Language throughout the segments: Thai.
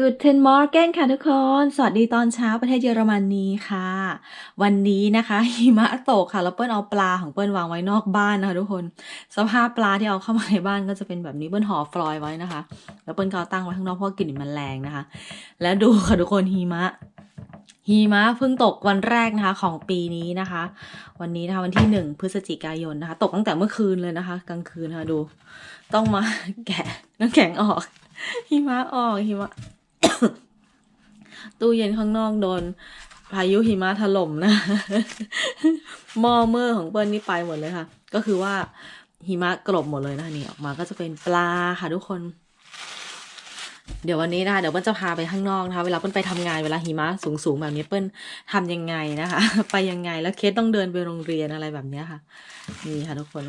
Guten Morgen ค่ะทุกคน สวัสดีตอนเช้าประเทศเยอรมนีค่ะ วันนี้นะคะหิมะตกค่ะ แล้วเปิ้ลเอาปลาของเปิ้ลวางไว้นอกบ้านนะคะทุกคน สภาพปลาที่เอาเข้ามาในบ้านก็จะเป็นแบบนี้เปิ้ลห่อฟลอยไว้นะคะ แล้วเปิ้ลก็ตั้งไว้ข้างนอกเพราะกลิ่นมันแรงนะคะ แล้วดูค่ะทุกคนหิมะหิมะเพิ่งตกวันแรกนะคะของปีนี้นะคะ วันนี้นะคะวันที่หนึ่งพฤศจิกายนนะคะ ตกตั้งแต่เมื่อคืนเลยนะคะ กลางคืนนะคะดู ต้องมาแกะน้ำแข็งออกหิมะออกหิมะ ตู้เย็นข้างนอกโดนพายุหิมะถล่มนะหม้อเมอร์ของเปิ้ลนี่ไปหมดเลยค่ะ ก็คือว่าหิมะกลบหมดเลยนะคะนี่ออกมาก็จะเป็นปลาค่ะทุกคน เดี๋ยววันนี้นะคะเดี๋ยวเปิ้ลจะพาไปข้างนอกนะคะ เวลาเปิ้ลไปทำงานเวลาหิมะสูงๆแบบนี้เปิ้ลทำยังไงนะคะ ไปยังไงแล้วเคสต้องเดินไปโรงเรียนอะไรแบบนี้ค่ะ นี่ค่ะทุกคน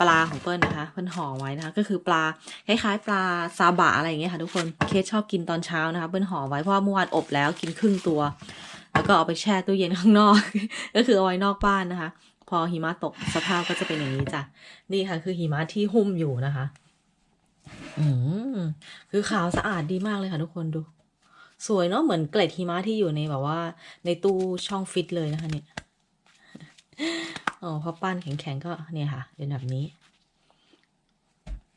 ปลาของเปิ้ลนะคะ เปิ้ลห่อไว้นะคะ ก็คือปลาคล้ายๆ ปลาซาบะอะไรอย่างเงี้ยค่ะทุกคนเคสชอบกินตอนเช้านะคะ เปิ้ลห่อไว้เพราะว่าเมื่อวานอบแล้วกินครึ่งตัว แล้วก็เอาไปแช่ตู้เย็นข้างนอก ก็คือเอาไว้นอกบ้านนะคะ พอหิมะตกสภาพก็จะเป็นอย่างนี้จ้ะนี่ค่ะ คือหิมะที่หุ้มอยู่นะคะ อืมคือขาวสะอาดดีมากเลยค่ะทุกคนดู สวยเนาะเหมือนเกล็ดหิมะที่อยู่ในแบบว่า ในตู้ช่องฟิตเลยนะคะเนี่ย อ๋อพอปั้นแข็งๆก็เนี่ยค่ะเป็นแบบนี้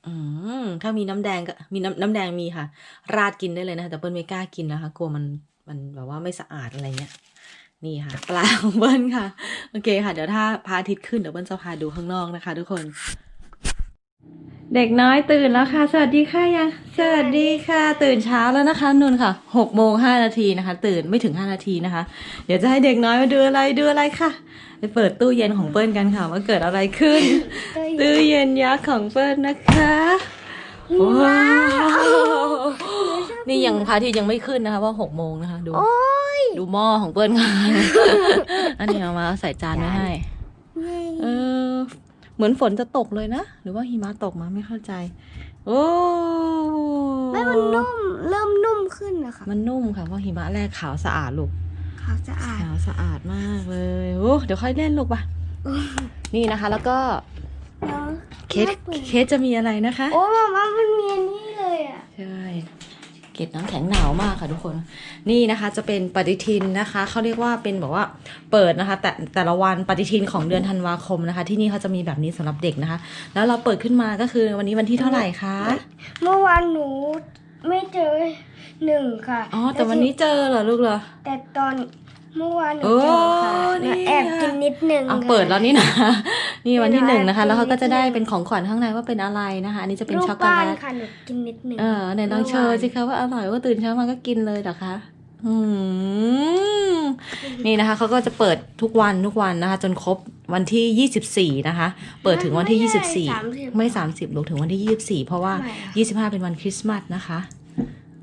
อืมถ้ามีน้ำแดงก็มีน้ำน้ำแดงมีค่ะ ราดกินได้เลยนะคะแต่เปิ้ลไม่กล้ากินนะคะ กลัวมันมันแบบว่าไม่สะอาดอะไรเงี้ยนี่ค่ะ ปลาของเปิ้ลค่ะ โอเคค่ะ เดี๋ยวถ้าพระอาทิตย์ขึ้นเดี๋ยวเปิ้ลจะพาดูข้างนอกนะคะ ทุกคน เด็กน้อยตื่นแล้วค่ะ สวัสดีค่ะยัง สวัสดีค่ะ ตื่นเช้าแล้วนะคะนุ่นค่ะหกโมงห้านาทีนะคะ ตื่นไม่ถึงห้านาทีนะคะ เดี๋ยวจะให้เด็กน้อยมาดูอะไรดูอะไรค่ะไปเปิดตู้เย็นของเปิ้ลกันค่ะว่าเกิดอะไรขึ้น ตู้เย็นยักษ์ของเปิ้ลนะคะว้าวนี่ยังพระอาทิตย์ยังไม่ขึ้นนะคะว่าหกโมงนะคะ ดูดูหม้อของเปิ้ลค่ะอันนี้เอามาใส่จานไว้ให้เออ เหมือนฝนจะตกเลยนะ หรือว่าหิมะตกมาไม่เข้าใจ โอ้ไม่มันนุ่ม เริ่มนุ่มขึ้นนะคะมันนุ่มค่ะเพราะหิมะแรกขาวสะอาดลูก ขาวสะอาด ขาวสะอาดมากเลยโอ้เดี๋ยวค่อยเล่นลูกป่ะ นี่นะคะ แล้วก็แล้วเคสเคสจะมีอะไรนะคะ โอ้มาม่ามันมีอันนี่เลยอะ ใช่ เกล็ดน้ำแข็งหนาวมากค่ะทุกคน นี่นะคะจะเป็นปฏิทินนะคะเขาเรียกว่าเป็นแบบว่าเปิดนะคะ แต่แต่ละวันปฏิทินของเดือนธันวาคมนะคะ ที่นี่เขาจะมีแบบนี้สำหรับเด็กนะคะ แล้วเราเปิดขึ้นมาก็คือวันนี้วันที่เท่าไหร่คะเมื่อวานหนูไม่เจอหนึ่งค่ะ อ๋อแต่วันนี้เจอเหรอลูกเหรอแต่ตอน เมื่อวานหนูโอ้เจอค่ะนี่แอบกินนิดนึงเอาค่ะเปิดแล้วนี่นะ นี่วันที่หนึ่งนะคะเดี๋แล้ยววเขาก็จะได้ให้กินเป็นของขวัญข้างในว่าเป็นอะไรนะคะอันนี้จะเป็นรูปช็อกโกบ้าแลนตค่ะหนูกินนิดนึงเออไหนลองโชว์สิคะว่าอร่อยว่าตื่นเช้ามาก็กินเลยเหรอคะอืมนี่นะคะเขาก็จะเปิดทุกวันทุกวันนะคะ จนครบวันที่ 24 นะคะ เปิดถึงวันที่ 24 ไม่ 30ลูกถึงวันที่ 24 เพราะว่า 25 เป็นวันคริสต์มาสนะคะ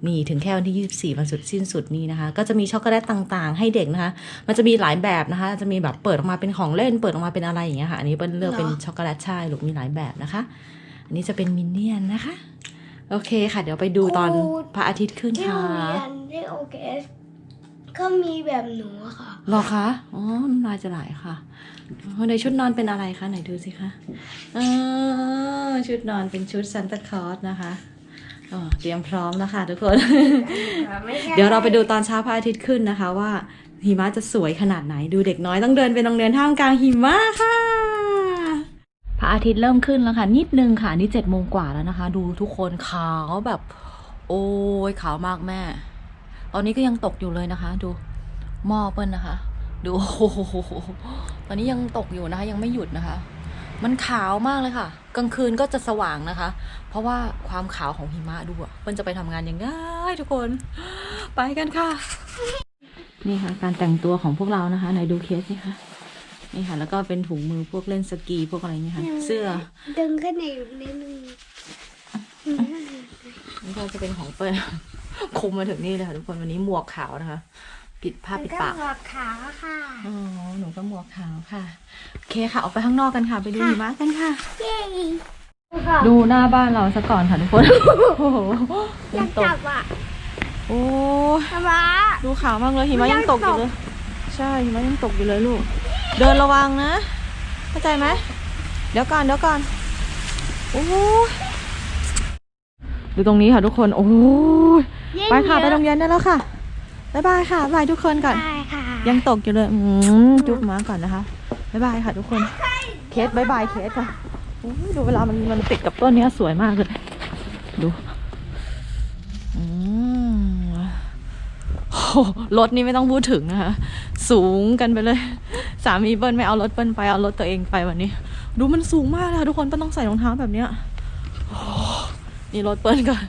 นี่ถึงแค่วันที่ 24วันสุดสิ้นสุดนี้นะคะ ก็จะมีช็อกโกแลตต่างๆ ให้เด็กนะคะ มันจะมีหลายแบบนะคะ จะมีแบบเปิดออกมาเป็นของเล่น เปิดออกมาเป็นอะไรอย่างเงี้ยค่ะ อันนี้เป็นเลือกเป็นช็อกโกแลตใช่ลูกมีหลายแบบนะคะ อันนี้จะเป็นมินเนี่ยนนะคะ โอเคค่ะ เดี๋ยวไปดูตอนพระอาทิตย์ขึ้นที่ค่ะโรงเรียนที่โอเคสก็มีแบบหนูอะค่ะหรอคะอ๋อน้ำลายจะไหลค่ะในชุดนอนเป็นอะไรคะไหนดูสิคะเออชุดนอนเป็นชุดซันตาคลอสนะคะ อ๋อเตรียมพร้อมแล้วค่ะทุกคนไม่ใช่เดี๋ยวเราไปดูตอนเช้าพระอาทิตย์ขึ้นนะคะว่าหิมะจะสวยขนาดไหนดูเด็กน้อยต้องเดินไปโรงเรียนท่ามกลางหิมะค่ะพระอาทิตย์เริ่มขึ้นแล้วค่ะ นิดนึงค่ะ นี่เจ็ดโมงกว่าแล้วนะคะ ดูทุกคนขาวแบบ โอ้ยขาวมากแม่ ตอนนี้ก็ยังตกอยู่เลยนะคะ ดูหม้อเปิ้ลนะคะ ดูโอ้โหตอนนี้ยังตกอยู่นะคะ ยังไม่หยุดนะคะ มันขาวมากเลยค่ะ กลางคืนก็จะสว่างนะคะ เพราะว่าความขาวของหิมะดูอะเปิ้ลจะไปทำงานยังไงทุกคน ไปกันค่ะ นี่ค่ะ การแต่งตัวของพวกเรานะคะไหนดูเคสนี่ค่ะนี่ค่ะ แล้วก็เป็นถุงมือพวกเล่นสกีพวกอะไรนี่ค่ะ เสื้อดึงขึ้นในอยู่นิดนึงนี่ก็จะเป็นของเปิ้ลคุมมาถึงนี่เลยค่ะทุกคนวันนี้หมวกขาวนะคะ ปิดผ้าปิดปากแล้วก็หัวขาวค่ะอ๋อหนูก็หมวกขาวค่ะ โอเคค่ะ ออกไปข้างนอกกันค่ะ ไปดูหิมะกันค่ะ เย้ดูหน้าบ้านเราซะก่อนค่ะทุกคนโอ้โหอยากตกจับอะโอ้ทำไมดูขาวมากเลยหิมะยังตกอยู่เลย ใช่หิมะยังตกอยู่เลยลูก เดินระวังนะ เข้าใจไหมเดี๋ยวก่อนเดี๋ยวก่อนโอ้ยดูตรงนี้ค่ะทุกคน โอ้ยไปค่ะ ไปโรงเรียนได้แล้วค่ะ บ๊ายบายค่ะบ๊ายบายทุกคนก่อน ได้ค่ะยังตกอยู่เลยอืมจุ๊บมาก่อนนะคะบ๊ายบายค่ะทุกคน เคสบ๊ายบายเคสค่ะโอ้ยดูเวลามันมันติดกับต้นเนี้ยสวยมากเลย ดูอืมโอ้โหรถนี่ไม่ต้องพูดถึงนะคะ สูงกันไปเลย สามีเปิ้ลไม่เอารถเปิ้ลไปเอารถตัวเองไปวันนี้ ดูมันสูงมากเลยค่ะทุกคนเปิ้ลต้องใส่รองเท้าแบบเนี้ยโอ้โหนี่รถเปิ้ลก่อน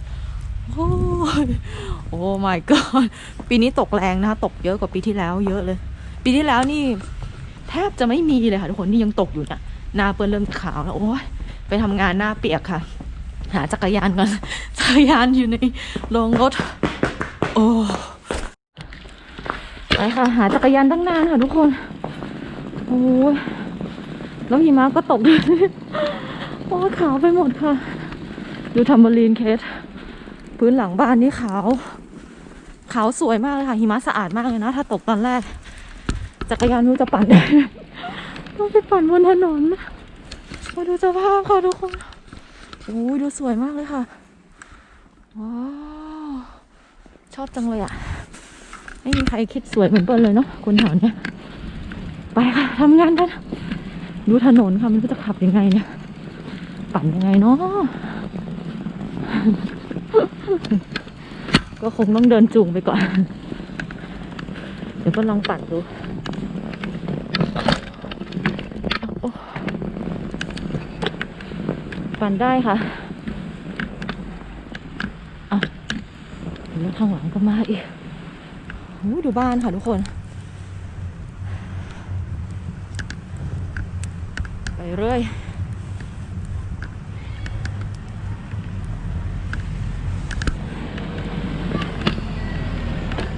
โอ้ย โอ้ my god ปีนี้ตกแรงนะคะ ตกเยอะกว่าปีที่แล้วเยอะเลย ปีที่แล้วนี่ แทบจะไม่มีเลยค่ะทุกคนนี่ยังตกอยู่นี่ยหน้าเปิ้ลเริ่มขาวแล้วโอ้ยไปทำงานหน้าเปียกค่ะ หาจักรยานก่อนจักรยานอยู่ในโรงรถ โอ้ไปค่ะ หาจักรยานตั้งนานค่ะทุกคน โอ้ยแล้วหิมะก็ตกโอ้ขาวไปหมดค่ะ ดูทัมบอรีนเคส พื้นหลังบ้านนี่ขาว เขาสวยมากเลยค่ะหิมะสะอาดมากเลยนะถ้าตกตอนแรกจักรยานรู้จะปั่นได้ต้องไปปั่นบนถนนมาดูสภาพค่ะทุกคนโอ้ยดูสวยมากเลยค่ะว้าวชอบจังเลยอะไม่มีใครคิดสวยเหมือนเปิ้ลเลยเนาะคนแถวนี้ไปค่ะทำงานกันดูถนนค่ะไมันจะขับยังไงเนี่ยปั่นยังไงเนาะ ก็คงต้องเดินจูงไปก่อน เดี๋ยวก็ลองปั่นดูปั่นได้ค่ะอะแล้วข้างหลังก็มาอีกโอ้ดูบ้านค่ะทุกคน ไปเรื่อย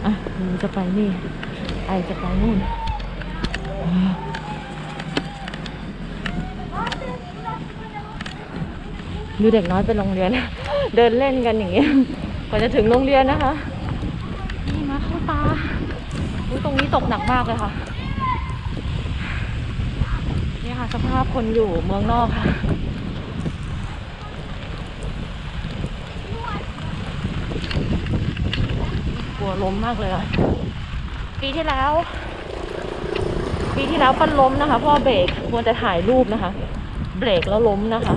อะหนู จะไปนี่ไอจะไปนู่นดูเด็กน้อยไปโรงเรียน เดินเล่นกันอย่างเงี้ยกว่าจะถึงโรงเรียนนะคะ นี่มาเข้าตาอุ๊ยตรงนี้ตกหนักมากเลยค่ะ นี่ค่ะสภาพคนอยู่เมืองนอกค่ะ ก ล้มมากเลยอะปีที่แล้ว ปีที่แล้วปั้นล้มนะคะเพราะว่อเบรกควรจะถ่ายรูปนะคะ เบรกแล้วล้มนะคะ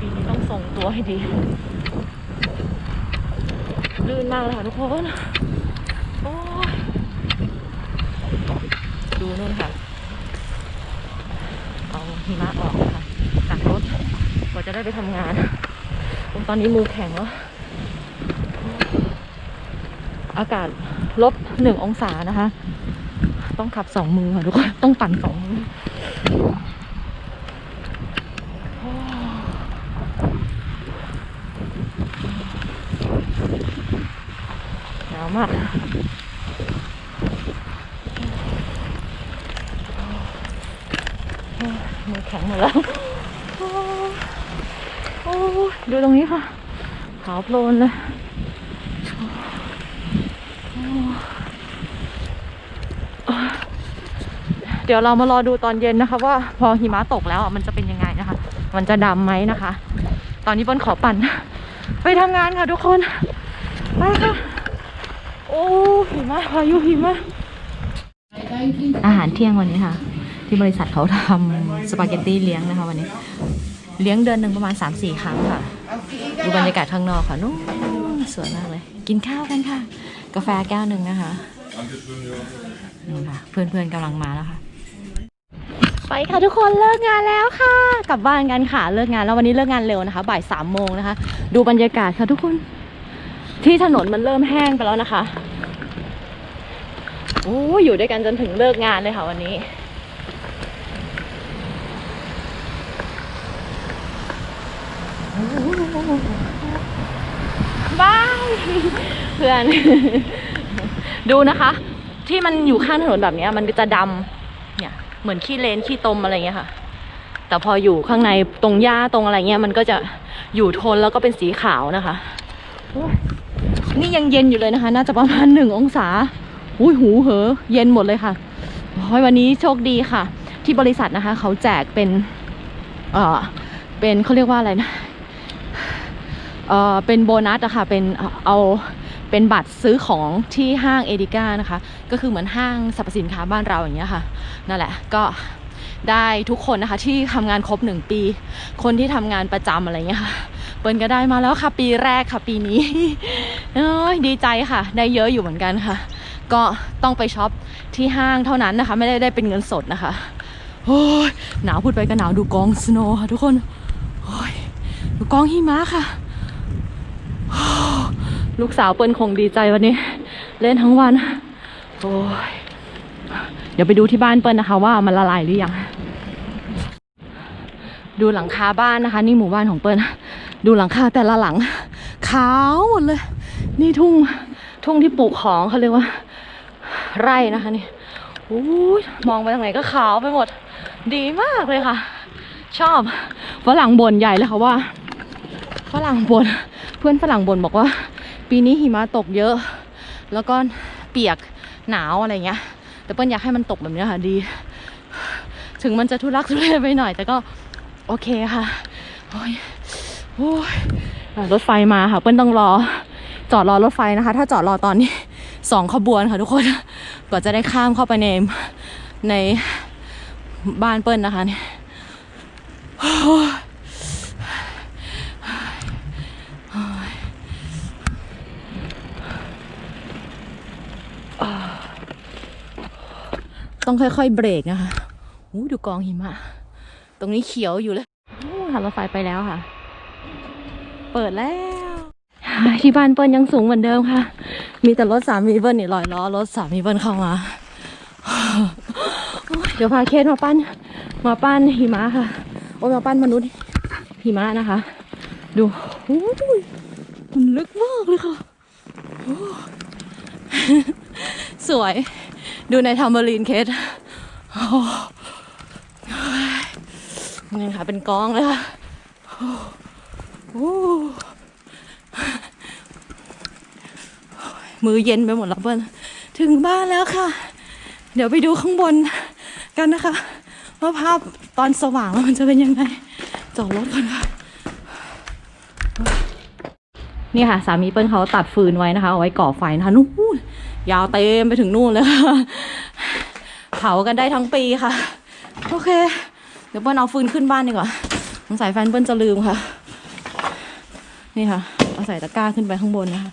ปีนี้ต้องส่งตัวให้ดี ลื่นมากเลยค่ะทุกคนโอ้ยดูนู่นค่ะ เอาหิมะออกค่ะจากรถกว่าจะได้ไปทำงาน ตอนนี้มือแข็งแล้ว อากาศลบหนึ่งองศานะคะ ต้องขับสองมือค่ะทุกคนต้องปั่นสองมือหนาวมากมือแข็งหมดแล้ว โอ้ดูตรงนี้ค่ะขาวโพลนเลย เดี๋ยวเรามารอดูตอนเย็นนะคะ ว่าพอหิมะตกแล้วอะมันจะเป็นยังไงนะคะ มันจะดำไหมนะคะ ตอนนี้เปิ้ลขอปั่น ไปทำงานค่ะทุกคนไปค่ะโอ้หิมะพายุหิมะอาหารเที่ยงวันนี้ค่ะ ที่บริษัทเขาทำสปาเกตตี้เลี้ยงนะคะวันนี้ เลี้ยงเดือนหนึ่งประมาณ 3-4 ครั้งค่ะดูบรรยากาศข้างนอกค่ะนู้นสวยมากเลย กินข้าวกันค่ะ กาแฟแก้วหนึ่งนะคะนี่ค่ะ เพื่อนๆกำลังมาแล้วค่ะ ไปค่ะทุกคนเลิกงานแล้วค่ะ กลับบ้านกันค่ะเลิกงานแล้ววันนี้เลิกงานเร็วนะคะ บ่ายสามโมงนะคะ ดูบรรยากาศค่ะทุกคน ที่ถนนมันเริ่มแห้งไปแล้วนะคะโอ้อยู่ด้วยกันจนถึงเลิกงานเลยค่ะวันนี้ บายเพื่อน ดูนะคะ ที่มันอยู่ข้างถนนแบบนี้มันก็จะดำเนี่ย เหมือนขี้เลนขี้ตมอะไรเงี้ยค่ะ แต่พออยู่ข้างในตรงหญ้าตรงอะไรเงี้ยมันก็จะอยู่ทนแล้วก็เป็นสีขาวนะคะ นี่ยังเย็นอยู่เลยนะคะ น่าจะประมาณหนึ่งองศาอุ้ยหูเหอ เย็นหมดเลยค่ะโอ้ยวันนี้โชคดีค่ะ ที่บริษัทนะคะ เขาแจกเป็น เออเป็นเขาเรียกว่าอะไรนะเออเป็นโบนัสอะค่ะ เป็นเอา เป็นบัตรซื้อของที่ห้างเอดิก้านะคะ ก็คือเหมือนห้างสรรพสินค้าบ้านเราอย่างเงี้ยค่ะ นั่นแหละก็ได้ทุกคนนะคะที่ทำงานครบหนึ่งปี คนที่ทำงานประจำอะไรเงี้ยค่ะ เปิ้ลก็ได้มาแล้วค่ะ ปีแรกค่ะปีนี้โอ้ยดีใจค่ะ ได้เยอะอยู่เหมือนกันค่ะ ก็ต้องไปช็อปที่ห้างเท่านั้นนะคะ ไม่ได้ได้เป็นเงินสดนะคะโอ้ยหนาวพูดไปก็หนาวดูกองสโนว์ค่ะทุกคนโอ้ยดูกองหิมะค่ะ ลูกสาวเปิ้ลคงดีใจวันนี้ เล่นทั้งวัน โอ้ย เดี๋ยวไปดูที่บ้านเปิ้ลนะคะ ว่ามันละลายหรือยัง ดูหลังคาบ้านนะคะ นี่หมู่บ้านของเปิ้ลดูหลังคาแต่ละหลัง ขาวหมดเลย นี่ทุ่งทุ่งที่ปลูกของเขาเรียกว่า ไร่นะคะนี่โอ้ยมองไปทางไหนก็ขาวไปหมด ดีมากเลยค่ะ ชอบฝรั่งบ่นใหญ่เลยค่ะว่าฝรั่งบนเพื่อนฝรั่งบนบอกว่า ปีนี้หิมะตกเยอะ แล้วก็เปียกหนาวอะไรเงี้ย แต่เปิ้ลอยากให้มันตกแบบเนี้ยค่ะดี ถึงมันจะทุรักทุเลไปหน่อย แต่ก็โอเคค่ะโอ้ยโอ้ยรถไฟมาค่ะ เปิ้ลต้องรอ จอดรอรถไฟนะคะ ถ้าจอดรอตอนนี้สองขบวนค่ะทุกคนกว่าจะได้ข้ามเข้าไปในในบ้านเปิ้ลนะคะเนี่ย ต้องค่อยๆเบรกนะคะอู้ดูกองหิมะ ตรงนี้เขียวอยู่เลยอู้หันรถไฟไปแล้วค่ะ เปิดแล้ว ที่บ้านเปิ้ลยังสูงเหมือนเดิมค่ะ มีแต่รถสามีเปิ้ลนี่ลอยล้อรถสามีเปิ้ลเข้ามาโอ้ยเดี๋ยวพาเคสมาปั้น มาปั้นหิมะค่ะ โอ้ยมาปั้นมนุษย์หิมะนะคะ ดูโอ้ยมันลึกมากเลยค่ะโอ้สวย ดูในทัมเบอรีนเคสนี่ค่ะเป็นกองเลยค่ะมือเย็นไปหมดแล้วเปิ้ลถึงบ้านแล้วค่ะ เดี๋ยวไปดูข้างบนกันนะคะว่าภาพตอนสว่างมันจะเป็นยังไงจอดรถก่อนค่ะนี่ค่ะ สามีเปิ้ลเขาตัดฟืนไว้นะคะเอาไว้ก่อไฟนะคะนู่น ยาวเต็มไปถึงนู่นเลยค่ะเผากันได้ทั้งปีค่ะ โอเค เดี๋ยวเปิ้ลเอาฟืนขึ้นบ้านดีกว่าสงสัยแฟนเปิ้ลจะลืมค่ะ นี่ค่ะเอาใส่ตะกร้าขึ้นไปข้างบนนะคะ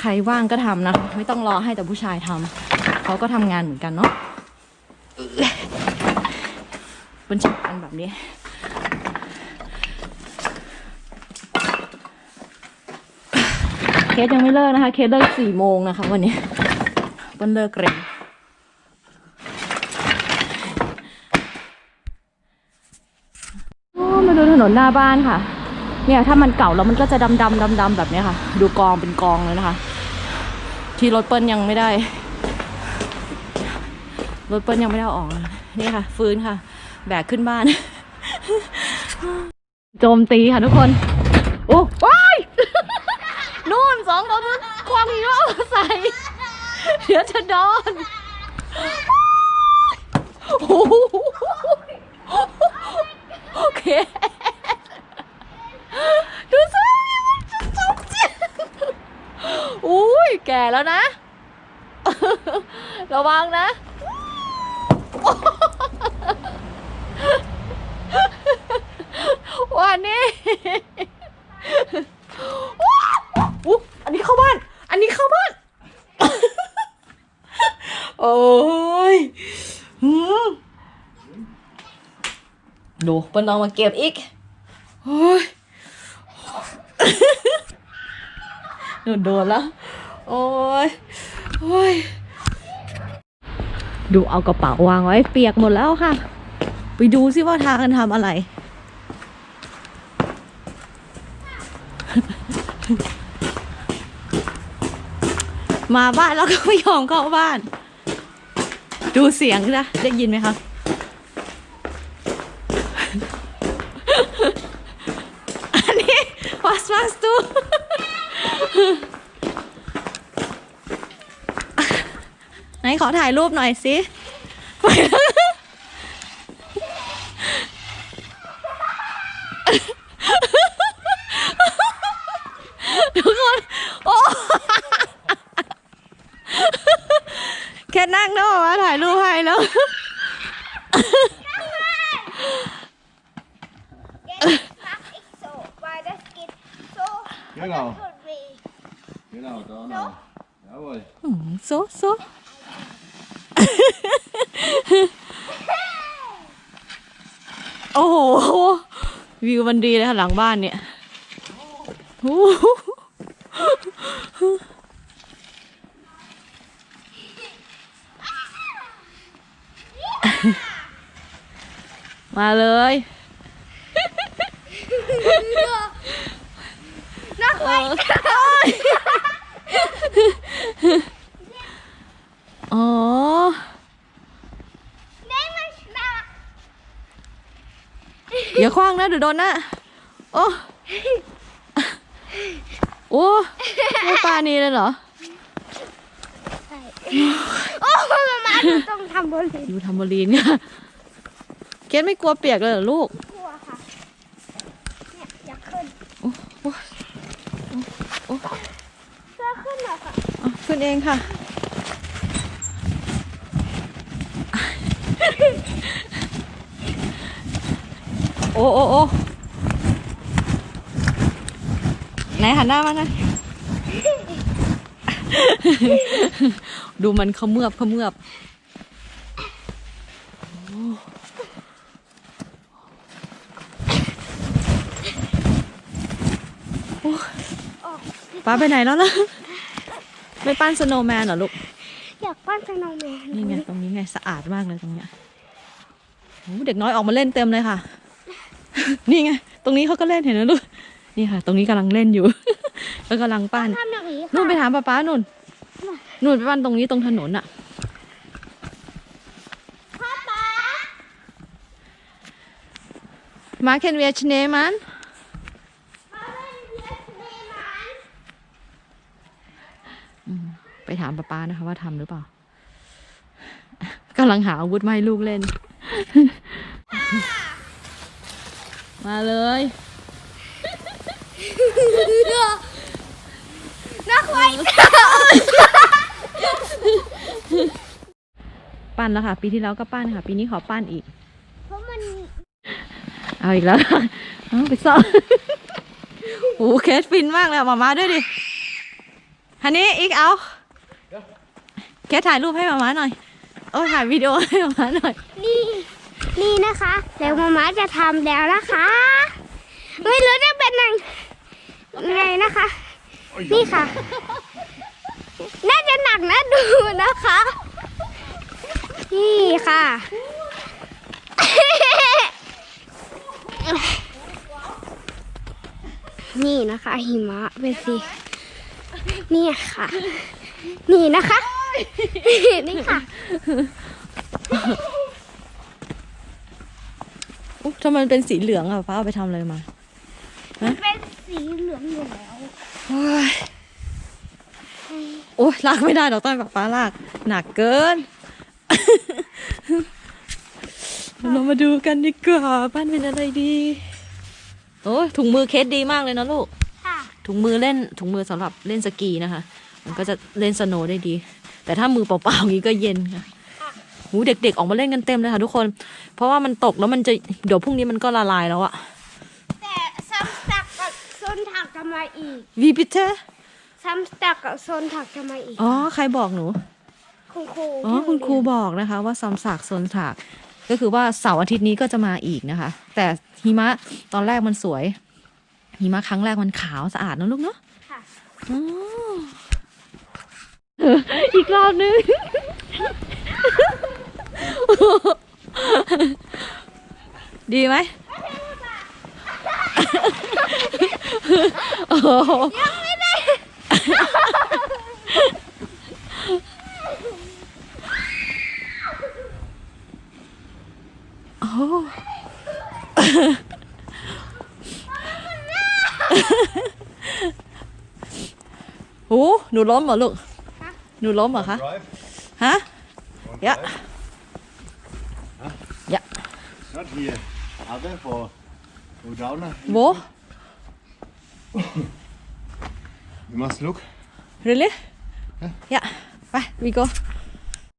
ใครว่างก็ทำนะ ไม่ต้องรอให้แต่ผู้ชายทำเขาก็ทำงานเหมือนกันเนาะเปิ้ลชอบกันแบบนี้เคสยังไม่เลิกนะคะ เคสเลิกสี่โมงนะคะวันนี้ เปิ้ลเลิกเร็วมาดูถนนหน้าบ้านค่ะ เนี่ยถ้ามันเก่าแล้วมันก็จะดำดำดำดำแบบนี้ค่ะ ดูกองเป็นกองเลยนะคะ ที่รถเปิ้ลยังไม่ได้ รถเปิ้ลยังไม่ได้ออกนี่ค่ะ ฟื้นค่ะ แบกขึ้นบ้าน โจมตีค่ะทุกคน โอ้ยนู่นสองตัวนู้นควงหิมะมาใส่ เดี๋ยวจะโดนโอ้โหโอเคดูสิมันจะจบจริงอุ้ยแก่แล้วนะ ระวังนะวันนี้อุ๊ยอันนี้เข้าบ้าน อันนี้เข้าบ้าน โอ้ยดูเปิ้ลเอามาเก็บอีกโอ้ยหนูโดนแล้ว โอ้ยโอ้ยดูเอากระเป๋าวางไว้เปียกหมดแล้วค่ะ ไปดูซิว่าทากันทำอะไร มาบ้านแล้วก็ไม่ยอมเข้าบ้าน ดูเสียงนะได้ยินไหมคะ อันนี้วัสวัสตูไหนขอถ่ายรูปหน่อยสิไปแล้ว ถ่ายรูปให้แล้ว Jetzt mach ich so, weil das geht so. Genau. Tut weh. Genau, da noch. Jawohl. อืมโซโซโอ้โห วิวมันดีเลยค่ะหลังบ้านเนี่ย โอ้โห มาเลย Noch weiter. อ๋อ Nehmen wir Schnapp. อย่าคว้างนะเดี๋ยวโดนนะ โอ้ โอ้ไม่ปลานี้เลยเหรอ โอ้มามาดูตรง ทำบนหินอยู่ทำบอลีนเนี่ยเกดไม่กลัวเปียกเลยเหรอลูกกลัวค่ะ เนี่ยอยากขึ้นโอ้โอ้โอ้เสื้อขึ้นเหรอคะอะขึ้นเองค่ะ โอ้โอ้โอ้ไหนหันหน้ามาหนะดูมันเขมือบเขมือบโอ้ ออก ป้าไปไหนแล้วล่ะไม่ปั้นสโนว์แมนเหรอลูก อยากปั้นสโนว์แมนนี่ไงตรงนี้ไงสะอาดมากเลยตรงเนี้ยโอ้เด็กน้อยออกมาเล่นเต็มเลยค่ะ นี่ไงตรงนี้เขาก็เล่นเห็นไหมลูก นี่ค่ะ ตรงนี้กำลังเล่นอยู่ แล้วกำลังปั้นทำอย่างนี้นู่นไปค่ะถามป้าป้านู่น นู่นไปปั้นตรงนี้ตรงถนนอะพ่อป๊ามาเคนเวียชเนมัน พ่อเล่นเยสเมมัน ไป ถามป้าป้านะคะ ว่าทำหรือเปล่ากำลังหาอาวุธมาให้ลูกเล่น มาเลยนักไว้ปั้นแล้วค่ะ ปีที่แล้วก็ปั้นค่ะ ปีนี้ขอปั้นอีก เพราะมัน เอาอีกแล้วเอาไปซ่อนโอ้โหเคสฟินมากเลยมามาด้วยดิฮันนี้อีกเอา เคสถ่ายรูปให้มามาหน่อย โอ้ถ่ายวิดีโอให้มามาหน่อย นี่ นี่นะคะเดี๋ยวมามาจะทำแล้วนะคะ ไม่รู้จะเป็นยังไงนะคะ นี่ค่ะ น่าจะหนักนะดูนะคะ นี่ค่ะนี่นะคะหิมะเป็นสีนี่ค่ะ นี่นะคะ นี่ค่ะอุ๊ยทำไมมันเป็นสีเหลืองอะป้าเอาไปทำอะไรมาเป็นสีเหลืองอยู่แล้วโอ้ยโอ้ยลากไม่ได้ดอกต้อยป้าป้าลาก หนักเกิน เรามาดูกันดีกว่าบ้านเป็นอะไรดีโอ้ยถุงมือเคสดีมากเลยนะลูก ค่ะ ถุงมือเล่นถุงมือสำหรับเล่นสกีนะคะ มันก็จะเล่นสโนว์ได้ดี แต่ถ้ามือเปล่าๆอย่างนี้ก็เย็นค่ะหูเด็กๆออกมาเล่นกันเต็มเลยค่ะทุกคน เพราะว่ามันตกแล้วมันจะเดี๋ยวพรุ่งนี้มันก็ละลายแล้วอะแต่ซัมสตักกับโซนถักจะมาอีกวีพิเตอร์ซัมสตักกับโซนถักจะมาอีกอ๋อใครบอกหนูคุณครูอ๋อคุณครูบอกนะคะ ว่าซัมสากโซนถากก็คือว่าเสาร์อาทิตย์นี้ก็จะมาอีกนะคะ แต่หิมะตอนแรกมันสวยหิมะครั้งแรกมันขาวสะอาดนะลูกเนาะค่ะอ๋อเอีกรอบนึง ดีไหมโอ้โหโอ้โหโอ้หนูล้มเหรอลูก หนูล้มเหรอคะ Drive. ฮะ ยะ Ja. Not here. Other for go down. Wo? You must look. Really? Yeah. Bye, we go.